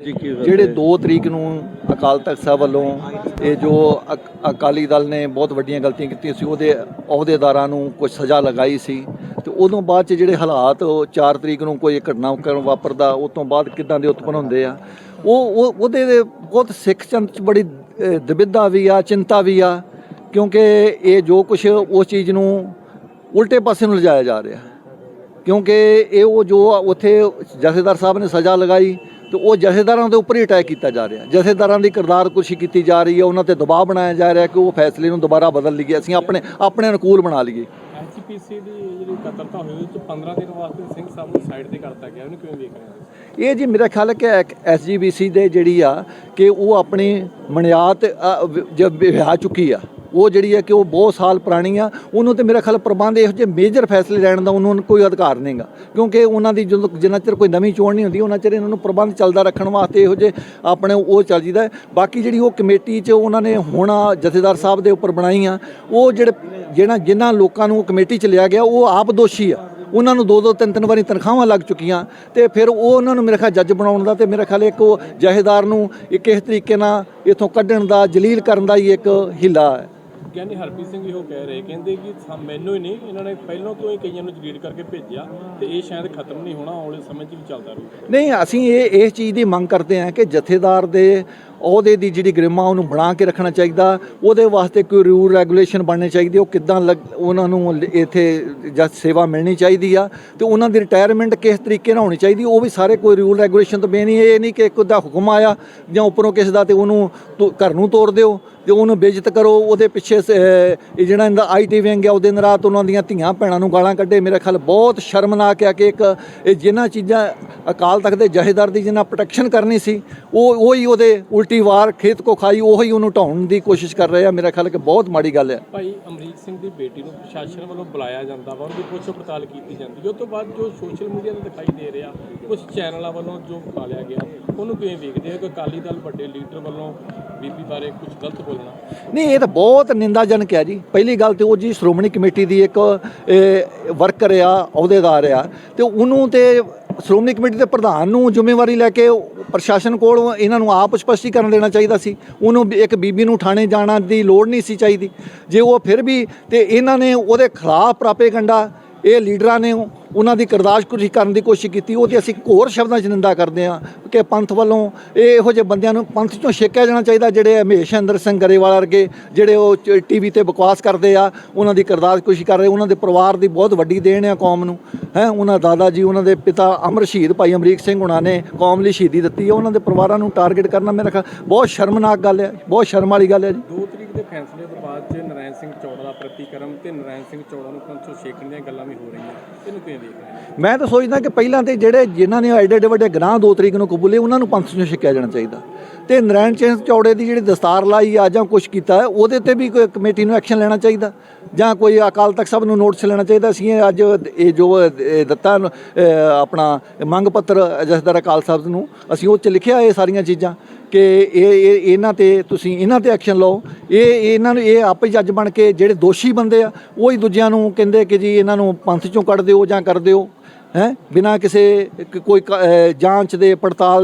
ਜਿਹੜੇ ਹੈ? 2 ਤਰੀਕ ਨੂੰ ਅਕਾਲ ਤਖਤ ਸਾਹਿਬ ਵੱਲੋਂ ਇਹ ਜੋ ਅਕ- ਅਕਾਲੀ ਦਲ ਨੇ ਬਹੁਤ ਵੱਡੀਆਂ ਗਲਤੀਆਂ ਕੀਤੀਆਂ ਸੀ ਉਹਦੇ ਅਹੁਦੇਦਾਰਾਂ ਨੂੰ ਕੁਝ ਸਜ਼ਾ ਲਗਾਈ ਸੀ ਤੇ ਉਦੋਂ ਬਾਅਦ ਚ ਜਿਹੜੇ ਹਾਲਾਤ 4 ਤਰੀਕ ਨੂੰ ਕੋਈ ਘਟਨਾ ਕਰਨ ਵਾਪਰਦਾ ਉਸ ਤੋਂ ਬਾਅਦ ਕਿੱਦਾਂ ਦੇ ਉਤਪਨ ਹੁੰਦੇ ਆ ਉਹ ਉਹ ਉਹਦੇ ਦੇ ਬਹੁਤ ਸਿੱਖ ਚੰਦ ਚ ਬੜੀ ਦੁਵਿਧਾ ਵੀ ਆ ਚਿੰਤਾ ਵੀ ਆ ਕਿਉਂਕਿ ਇਹ ਜੋ ਕੁਝ ਉਸ ਚੀਜ਼ ਨੂੰ ਉਲਟੇ ਪਾਸੇ ਨੂੰ ਲਿਜਾਇਆ ਜਾ ਰਿਹਾ ਕਿਉਂਕਿ ਇਹ ਉਹ ਜੋ ਉੱਥੇ ਜਥੇਦਾਰ ਸਾਹਿਬ ਨੇ ਸਜ਼ਾ ਲਗਾਈ ਤੇ ਉਹ ਜਥੇਦਾਰਾਂ ਦੇ ਉੱਪਰ ਹੀ ਅਟੈਕ ਕੀਤਾ ਜਾ ਰਿਹਾ। ਜਥੇਦਾਰਾਂ ਦੀ ਕਿਰਦਾਰ ਕੁਰਸੀ ਕੀਤੀ ਜਾ ਰਹੀ ਹੈ ਉਹਨਾਂ ਤੇ ਦਬਾਅ ਬਣਾਇਆ ਜਾ ਰਿਹਾ ਕਿ ਉਹ ਫੈਸਲੇ ਨੂੰ ਦੁਬਾਰਾ ਬਦਲ ਲਈਏ। ਅਸੀਂ ਆਪਣੇ ਆਪਣੇ ਅਨੁਕੂਲ ਬਣਾ ਲਈਏ। ਐਚਪੀਸੀ ਦੀ ਜਿਹੜੀ ਕਤਰਤਾ ਹੋਈ ਉਹ ਚ 15 ਦਿਨ ਵਾਸਤੇ ਸਿੰਘ ਸਾਹਿਬ ਨੂੰ ਸਾਈਡ ਤੇ ਕਰਤਾ ਗਿਆ। ਉਹਨੂੰ ਕਿਵੇਂ ਰਹੇ ਹੋ? ਇਹ ਜੀ ਮੇਰਾ ਖਿਆਲ ਹੈ ਕਿ ਐਸਜੀਬੀਸੀ ਦੇ ਜਿਹੜੀ ਆ ਕਿ ਉਹ ਆਪਣੀ ਮਨਿਆਤ ਜਦ ਵਿਆਹ ਚੁੱਕੀ ਆ। ਉਹ ਜਿਹੜੀ ਹੈ ਕਿ ਉਹ ਬਹੁਤ ਸਾਲ ਪੁਰਾਣੀ ਆ, ਉਹਨੂੰ ਤੇ ਮੇਰਾ ਖਿਆਲ ਪ੍ਰਬੰਧ ਇਹੋ ਜਿਹੇ ਮੇਜਰ ਫੈਸਲੇ ਲੈਣ ਦਾ ਉਹਨੂੰ ਕੋਈ ਅਧਿਕਾਰ ਨਹੀਂਗਾ ਕਿਉਂਕਿ ਉਹਨਾਂ ਦੀ ਜਦੋਂ ਜਿੰਨਾ ਚਿਰ ਕੋਈ ਨਵੀਂ ਚੋਣ ਨਹੀਂ ਹੁੰਦੀ, ਉਹਨਾਂ ਚਿਰ ਇਹਨਾਂ ਨੂੰ ਪ੍ਰਬੰਧ ਚੱਲਦਾ ਰੱਖਣ ਵਾਸਤੇ ਇਹੋ ਜਿਹੇ ਆਪਣੇ ਉਹ ਚੱਲ ਜੀਦਾ ਬਾਕੀ ਜਿਹੜੀ ਉਹ ਕਮੇਟੀ 'ਚ ਉਹਨਾਂ ਨੇ ਹੁਣ ਜਥੇਦਾਰ ਸਾਹਿਬ ਦੇ ਉੱਪਰ ਬਣਾਈਆਂ, ਉਹ ਜਿਹੜੇ ਜਿਹੜਾ ਜਿਨ੍ਹਾਂ ਲੋਕਾਂ ਨੂੰ ਕਮੇਟੀ 'ਚ ਲਿਆ ਗਿਆ, ਉਹ ਆਪ ਦੋਸ਼ੀ ਆ। ਉਹਨਾਂ ਨੂੰ ਦੋ ਦੋ ਤਿੰਨ ਤਿੰਨ ਵਾਰੀ ਤਨਖਾਹਾਂ ਲੱਗ ਚੁੱਕੀਆਂ ਤੇ ਫਿਰ ਉਹ ਉਹਨਾਂ ਨੂੰ ਮੇਰੇ ਖਿਆਲ ਜੱਜ ਬਣਾਉਣ ਦਾ ਤੇ ਮੇਰੇ ਖਿਆਲ ਇੱਕ ਉਹ ਜਹੇਦਾਰ ਨੂੰ ਇੱਕ ਇਸ ਤਰੀਕੇ ਨਾਲ ਇਥੋਂ ਕੱਢਣ ਦਾ, ਜਲੀਲ ਕਰਨ ਦਾ ਹੀ ਇੱਕ ਹਿੱਲਾ ਹੈ। ਗਿਆਨੀ ਹਰਪ੍ਰੀਤ ਸਿੰਘ ਇਹੋ ਕਹਿ ਰਹੇ, ਕਹਿੰਦੇ ਕਿ ਸਾ- ਮੈਨੂੰ ਹੀ ਨਹੀਂ, ਇਹਨਾਂ ਨੇ ਪਹਿਲਾਂ ਤੋਂ ਹੀ ਕਈਆਂ ਨੂੰ ਜਲੀਲ ਕਰਕੇ ਭੇਜਿਆ ਤੇ ਇਹ ਸ਼ਾਇਦ ਖਤਮ ਨਹੀਂ ਹੋਣਾ ਆਉਣ ਸਮੇਂ 'ਚ ਵੀ ਚੱਲਦਾ ਰਹੂਗਾ ਨਹੀਂ, ਅਸੀਂ ਇਹ ਇਸ ਚੀਜ਼ ਦੀ ਮੰਗ ਕਰਦੇ ਹਾਂ ਕਿ ਜਥੇਦਾਰ ਦੇ, ਅਹੁਦੇ ਦੀ ਜਿਹੜੀ ਗਰਿਮਾ ਉਹਨੂੰ ਬਣਾ ਕੇ ਰੱਖਣਾ ਚਾਹੀਦਾ, ਉਹਦੇ ਵਾਸਤੇ ਕੋਈ ਰੂਲ ਰੈਗੂਲੇਸ਼ਨ ਬਣਨੇ ਚਾਹੀਦੇ, ਉਹ ਕਿੱਦਾਂ ਲੱਗ- ਉਹਨਾਂ ਨੂੰ ਲ- ਇੱਥੇ ਜਦ ਸੇਵਾ ਮਿਲਣੀ ਚਾਹੀਦੀ ਆ, ਤੇ ਉਹਨਾਂ ਦੀ ਰਿਟਾਇਰਮੈਂਟ ਕਿਸ ਤਰੀਕੇ ਨਾਲ ਹੋਣੀ ਚਾਹੀਦੀ, ਉਹ ਵੀ ਸਾਰੇ ਕੋਈ ਰੂਲ ਰੈਗੂਲੇਸ਼ਨ ਤੋਂ ਬੇਨੀ, ਇਹ ਨਹੀਂ ਕਿ ਇੱਕ ਦਾ ਹੁਕਮ ਆਇਆ ਜਾਂ ਉੱਪਰੋਂ ਕਿਸੇ ਦਾ ਤੇ ਉਹਨੂੰ ਤੋ- ਘਰ ਨੂੰ ਤੋੜ ਦਿਓ। ਤੇ ਉਹਨੂੰ ਬੇਇੱਜ਼ਤ ਕਰੋ, ਉਹਦੇ ਪਿੱਛੇ ਸ- ਅਹ, ਇਹ ਜਿਹੜਾ ਇਹਦਾ ਆਈਟੀ ਵਿੰਗ ਆ, ਉਹਦੇ ਦਿਨ ਰਾਤ ਉਹਨਾਂ ਦੀਆਂ ਧੀਆਂ ਭੈਣਾਂ ਨੂੰ ਗਾਲਾਂ ਕੱਢੇ। ਮੇਰੇ ਖਿਆਲ ਬਹੁਤ ਸ਼ਰਮਨਾਕ ਹੈ ਕਿ ਇੱਕ ਇਹ ਜਿਨ੍ਹਾਂ ਚੀਜ਼ਾਂ ਅਕਾਲ ਤਖਤ ਦੇ ਜਹੇਦਾਰ ਦੀ ਜਿਨ੍ਹਾਂ ਪ੍ਰੋਟੈਕਸ਼ਨ ਕਰਨੀ ਸੀ, ਉਹ, ਉਹੀ ਉਹਦੇ ਉਲਟੀ ਵਾਰ ਖੇਤ ਕੋ ਖਾਈ, ਉਹੀ ਉਹਨੂੰ ਢਾਉਣ ਦੀ ਕੋਸ਼ਿਸ਼ ਕਰ ਰਹੇ ਆ। ਮੇਰਾ ਖਿਆਲ ਕਿ ਬਹੁਤ ਮਾੜੀ ਗੱਲ ਹੈ ਭਾਈ ਅਮਰੀਕ ਸਿੰਘ ਦੀ ਬੇਟੀ ਨੂੰ ਪ੍ਰਸ਼ਾਸਨ ਵੱਲੋਂ ਬੁਲਾਇਆ ਜਾਂਦਾ ਵਾ, ਉਹਦੀ ਪੁੱਛ ਪੜਤਾਲ ਕੀਤੀ ਜਾਂਦੀ ਹੈ। ਉਸ ਤੋਂ ਬਾਅਦ ਜੋ ਸੋਸ਼ਲ ਮੀਡੀਆ ਤੇ ਦਿਖਾਈ ਦੇ ਰਿਹਾ ਕੁਝ ਚੈਨਲਾਂ ਵੱਲੋਂ ਜੋ ਪਾਲਿਆ ਗਿਆ, ਉਹਨੂੰ ਕਿਵੇਂ ਵੇਖਦੇ ਹੋ ਕਿ ਅਕਾਲੀ ਦਲ ਵੱਡੇ ਲੀਡਰ ਵੱਲੋਂ ਬੀਬੀ ਬਾਰੇ ਕੁਝ ਗਲਤ ਬੋਲਣਾ ਨਹੀਂ, ਇਹ ਤਾਂ ਬਹੁਤ ਨਿੰਦਾਜਨਕ ਹੈ ਜੀ। ਪਹਿਲੀ ਗੱਲ ਤੇ ਉਹ ਜੀ ਸ਼੍ਰੋਮਣੀ ਕਮੇਟੀ ਦੀ ਇੱਕ ਵਰਕਰ ਆ, ਅਹੁਦੇਦਾਰ ਆ। ਤੇ ਉਹਨੂੰ ਤੇ ਸ਼੍ਰੋਮਣੀ ਕਮੇਟੀ ਦੇ ਪ੍ਰਧਾਨ ਨੂੰ ਜ਼ਿੰਮੇਵਾਰੀ ਲੈ ਕੇ ਪ੍ਰਸ਼ਾਸਨ ਕੋਲ ਇਹਨਾਂ ਨੂੰ ਆਪ ਸਪਸ਼ਟੀਕਰਨ ਦੇਣਾ ਚਾਹੀਦਾ ਸੀ। ਉਹਨੂੰ ਵੀ ਇੱਕ ਬੀਬੀ ਨੂੰ ਥਾਣੇ ਜਾਣਾ ਦੀ ਲੋੜ ਨਹੀਂ ਸੀ ਚਾਹੀਦੀ। ਜੇ ਉਹ ਫਿਰ ਵੀ ਤੇ ਇਹਨਾਂ ਨੇ ਉਹਦੇ ਖਿਲਾਫ ਪ੍ਰਾਪੇਗੰਡਾ ਇਹ ਲੀਡਰਾਂ ਨੇ ਉਹਨਾਂ ਦੀ ਕਰਦਾਸਕੁਸ਼ੀ ਕਰਨ ਦੀ ਕੋਸ਼ਿਸ਼ ਕੀਤੀ, ਉਹ ਤੇ ਅਸੀਂ ਘੋਰ ਸ਼ਬਦਾਂ 'ਚ ਨਿੰਦਾ ਕਰਦੇ ਹਾਂ ਕਿ ਪੰਥ ਵੱਲੋਂ ਇਹ ਇਹੋ ਜਿਹੇ ਬੰਦਿਆਂ ਨੂੰ ਪੰਥ 'ਚੋਂ ਛੇਕਿਆ ਜਾਣਾ ਚਾਹੀਦਾ, ਜਿਹੜੇ ਹਮੇਸ਼ਾ ਅੰਦਰ ਸਿੰਘ ਗਰੇਵਾਲ ਵਰਗੇ, ਜਿਹੜੇ ਉਹ ਟੀਵੀ ਤੇ ਬਕਵਾਸ ਕਰਦੇ ਆ, ਉਹਨਾਂ ਦੀ ਕਰਦਾਸਕੁਸ਼ੀ ਕਰ ਰਹੇ, ਉਹਨਾਂ ਦੇ ਪਰਿਵਾਰ ਦੀ ਬਹੁਤ ਵੱਡੀ ਦੇਣ ਆ ਕੌਮ ਨੂੰ, ਹੈ, ਉਹਨਾਂ ਦਾਦਾ ਜੀ, ਉਹਨਾਂ ਦੇ ਪਿਤਾ ਅਮਰ ਸ਼ਹੀਦ ਭਾਈ ਅਮਰੀਕ ਸਿੰਘ ਉਹਨਾਂ ਨੇ ਕੌਮ ਲਈ ਸ਼ਹੀਦੀ ਦਿੱਤੀ ਹੈ ਉਹਨਾਂ ਦੇ ਪਰਿਵਾਰਾਂ ਨੂੰ ਟਾਰਗੇਟ ਕਰਨਾ ਮੇਰਾ ਖਿਆਲ ਬਹੁਤ ਸ਼ਰਮਨਾਕ ਗੱਲ ਹੈ ਬਹੁਤ ਸ਼ਰਮ ਵਾਲੀ ਗੱਲ ਹੈ ਜੀ। 2 ਤਰੀਕ ਦੇ ਫੈਸਲੇ ਤੋਂ ਬਾਅਦ ਚ ਨਰਾਇਣ ਸਿੰਘ ਚੌੜਾ ਦਾ ਪ੍ਰਤੀਕਰਮ ਤੇ ਨਰਾਇਣ ਸਿੰਘ ਚੌੜਾ ਨੂੰ ਪੰਚੋ ਛੇਕਣ ਦੀਆਂ ਗੱਲਾਂ ਵੀ ਹੋ ਰਹੀਆਂ। ਇਹਨੂੰ ਕਿਵੇਂ ਵੇਖ ਰਹੇ ਮੈਂ ਤਾਂ ਸੋਚਦਾ ਕਿ ਪਹਿਲਾਂ ਤੇ ਜਿਹੜੇ ਜਿਨ੍ਹਾਂ ਨੇ ਐਡੇ ਐਡੇ ਵੱਡੇ ਗੁਨਾਹ ਦੋ ਤਰੀਕ ਨੂੰ ਕਬੂਲੇ, ਉਹਨਾਂ ਨੂੰ ਪੰਥ ਨੂੰ ਛਕਿਆ ਜਾਣਾ ਚਾਹੀਦਾ। ਤੇ ਨਰਾਇਣ ਸਿੰਘ ਚੌੜੇ ਦੀ ਜਿਹੜੀ ਦਸਤਾਰ ਲਾਈ ਆ ਜਾਂ ਕੁਝ ਕੀਤਾ, ਉਹਦੇ ਤੇ ਵੀ ਕੋਈ ਕਮੇਟੀ ਨੂੰ ਐਕਸ਼ਨ ਲੈਣਾ ਚਾਹੀਦਾ। ਜਾਂ ਕੋਈ ਅਕਾਲ ਤਖਤ ਸਾਹਿਬ ਨੂੰ ਨੋਟਿਸ ਲੈਣਾ ਚਾਹੀਦਾ। ਸੀ ਇਹ ਅੱਜ ਇਹ ਜੋ ਦਿੱਤਾ ਆਪਣਾ ਮੰਗ ਪੱਤਰ ਜਸਦਰ ਅਕਾਲ ਸਾਹਿਬ ਨੂੰ, ਅਸੀਂ ਉਹ ਚ ਲਿਖਿਆ ਇਹ ਸਾਰੀਆਂ ਚੀਜ਼ਾਂ ਕਿ ਇਹ ਇਹ ਇਹਨਾਂ ਤੇ ਤੁਸੀਂ ਇਹਨਾਂ ਤੇ ਐਕਸ਼ਨ ਲਓ। ਇਹ ਇਹਨਾਂ ਨੂੰ, ਇਹ ਆਪੇ ਜੱਜ ਬਣ ਕੇ ਜਿਹੜੇ ਦੋਸ਼ੀ ਬੰਦੇ ਆ, ਉਹ ਹੀ ਦੂਜਿਆਂ ਨੂੰ ਕਹਿੰਦੇ ਕਿ ਜੀ ਇਹਨਾਂ ਨੂੰ ਪੰਥ ਚੋਂ ਕੱਢ ਦਿਓ ਜਾਂ ਕਰ ਦਿਓ, ਹੈ? ਬਿਨਾਂ ਕਿਸੇ ਕੋਈ ਜਾਂਚ ਦੇ ਪੜਤਾਲ